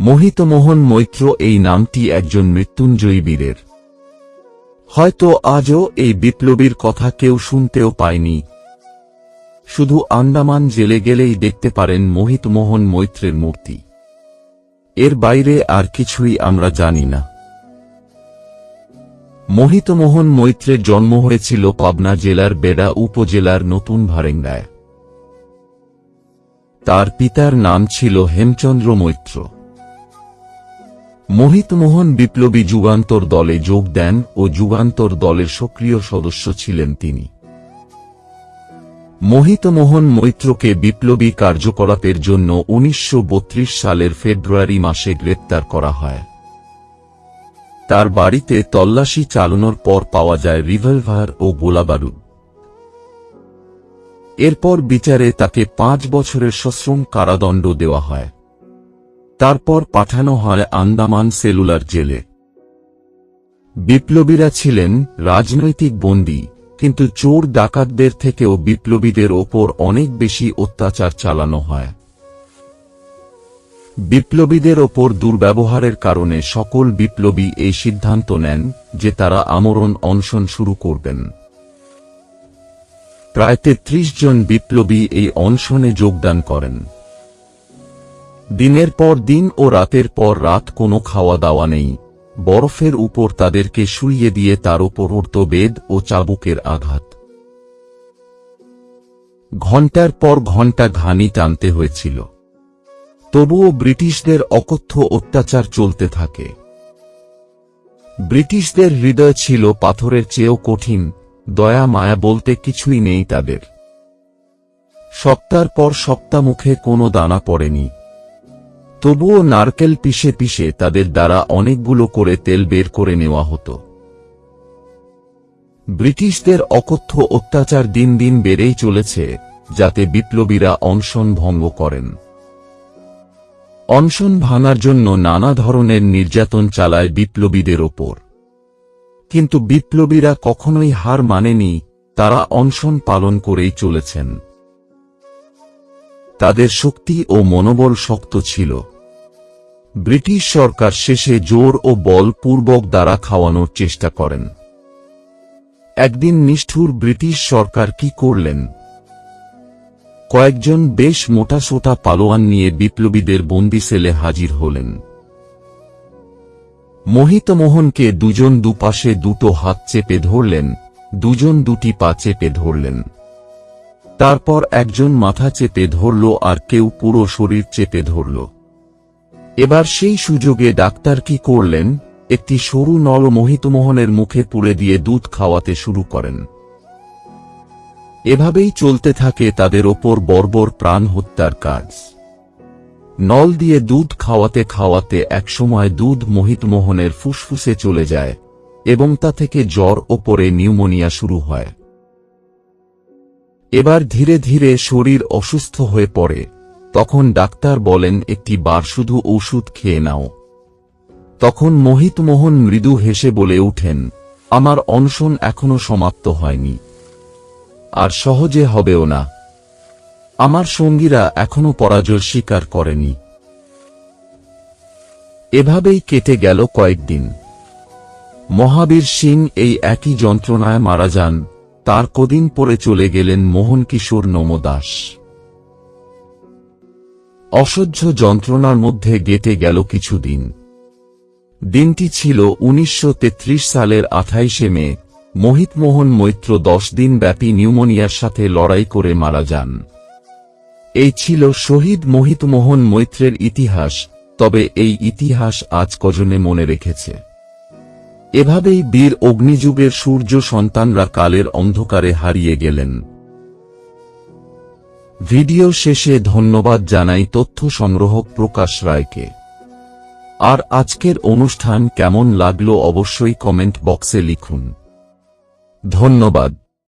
মোহিতমোহন মৈত্র এই নামটি একজন মৃত্যুঞ্জয়ী বীরের। হয়তো আজও এই বিপ্লবীর কথা কেউ শুনতেও পায়নি। শুধু আন্দামান জেলে গেলেই দেখতে পারেন মোহিতমোহন মৈত্রের মূর্তি। এর বাইরে আর কিছুই আমরা জানি না। মোহিতমোহন মৈত্রের জন্ম হয়েছিল পাবনা জেলার বেড়া উপজেলার নতুন ভারেঙ্গায়। তার পিতার নাম ছিল হেমচন্দ্র মৈত্র। মোহিতমোহন বিপ্লবী যুগান্তর দলে যোগ দেন ও যুগান্তর দলের সক্রিয় সদস্য ছিলেন তিনি। মোহিতমোহন মৈত্রকে বিপ্লবী কার্যকলাপের জন্য উনিশশো বত্রিশ সালের ফেব্রুয়ারি মাসে গ্রেপ্তার করা হয়। তার বাড়িতে তল্লাশি চালানোর পর পাওয়া যায় রিভলভার ও গোলাবারুদ। এরপর বিচারে তাকে পাঁচ বছরের সশ্রম কারাদণ্ড দেওয়া হয়। তারপর পাঠানো হয় আন্দামান সেলুলার জেলে। বিপ্লবীরা ছিলেন রাজনৈতিক বন্দী, কিন্তু চোর ডাকাতদের থেকেও বিপ্লবীদের ওপর অনেক বেশি অত্যাচার চালানো হয়। বিপ্লবীদের ওপর দুর্ব্যবহারের কারণে সকল বিপ্লবী এই সিদ্ধান্ত নেন যে তারা আমরণ অনশন শুরু করবেন। প্রায় তেত্রিশ জন বিপ্লবী এই অনশনে যোগদান করেন। দিনের পর দিন ও রাতের পর রাত কোনো খাওয়া দাওয়া নেই। বরফের উপর তাদেরকে শুইয়ে দিয়ে তার উঠত বেদ ও চাবুকের আঘাত। ঘণ্টার পর ঘণ্টা ঘানি টানতে হয়েছিল। তবুও ব্রিটিশদের অকথ্য অত্যাচার চলতে থাকে। ব্রিটিশদের হৃদয় ছিল পাথরের চেয়েও কঠিন, দয়া মায়া বলতে কিছুই নেই তাদের। সপ্তাহ পর সপ্তাহ মুখে কোনো দানা পড়েনি। তবুও নারকেল পিষে পিষে তাদের দ্বারা অনেকগুলো করে তেল বের করে নেওয়া হতো। ব্রিটিশদের অকথ্য অত্যাচার দিন দিন বেড়েই চলেছে, যাতে বিপ্লবীরা অনশন ভঙ্গ করেন। অনশন ভাঙার জন্য নানা ধরনের নির্যাতন চালায় বিপ্লবীদের ওপর। কিন্তু বিপ্লবীরা কখনোই হার মানেনি, তারা অনশন পালন করেই চলেছেন। তাদের শক্তি ও মনোবল শক্ত ছিল। ব্রিটিশ সরকার শেষে জোর ও বল পূর্বক দ্বারা খাওয়ানোর চেষ্টা করেন। একদিন নিষ্ঠুর ব্রিটিশ সরকার কি করলেন? কয়েকজন বেশ মোটাসোটা পালোয়ান নিয়ে বিপ্লবীদের বন্দি সেলে হাজির হলেন। মোহিতমোহনকে দুজন দুপাশে দুটো হাত চেপে ধরলেন, দুজন দুটি পা চেপে ধরলেন। তারপর একজন মাথা চেপে ধরল আর কেউ পুরো শরীর চেপে ধরল। এবার সেই সুযোগে ডাক্তার কি করলেন? একটি সরু নল মোহিতমোহনের মুখে পুড়ে দিয়ে দুধ খাওয়াতে শুরু করেন। এভাবেই চলতে থাকে তাদের ওপর বর্বর প্রাণ হত্যার কাজ। নল দিয়ে দুধ খাওয়াতে খাওয়াতে একসময় দুধ মোহিতমোহনের ফুসফুসে চলে যায় এবং তা থেকে জ্বর ওপরে নিউমোনিয়া শুরু হয়। এবার ধীরে ধীরে শরীর অসুস্থ হয়ে পড়ে। তখন ডাক্তার বলেন, একটি বার শুধু ওষুধ খেয়ে নাও। তখন মোহিতমোহন মৃদু হেসে বলে উঠেন আমার অনশন এখনও সমাপ্ত হয়নি। আর সহজে হবেও না। আমার সঙ্গীরা এখনও পরাজয় স্বীকার করেনি। এভাবেই কেটে গেল কয়েকদিন। মহাবীর সিং এই একই যন্ত্রণায় মারা যান। তার কদিন পরে চলে গেলেন মোহন কিশোর নমদাস। অসহ্য যন্ত্রণার মধ্যে গেটে গেল কিছুদিন। দিনটি ছিল উনিশশো তেত্রিশ সালের আঠাইশে মে। মোহিতমোহন মৈত্র দশ দিন ব্যাপী নিউমোনিয়ার সাথে লড়াই করে মারা যান। এই ছিল শহীদ মোহিতমোহন মৈত্রের ইতিহাস, তবে এই ইতিহাস আজ কজনে মনে রেখেছে। এভাবেই বীর অগ্নিযুগের সূর্য সন্তানরা কালের অন্ধকারে হারিয়ে গেলেন। ভিডিও শেষে ধন্যবাদ জানাই তথ্য সংগ্রহক প্রকাশ রায়কে। আর আজকের অনুষ্ঠান কেমন লাগল অবশ্যই কমেন্ট বক্সে লিখুন। ধন্যবাদ।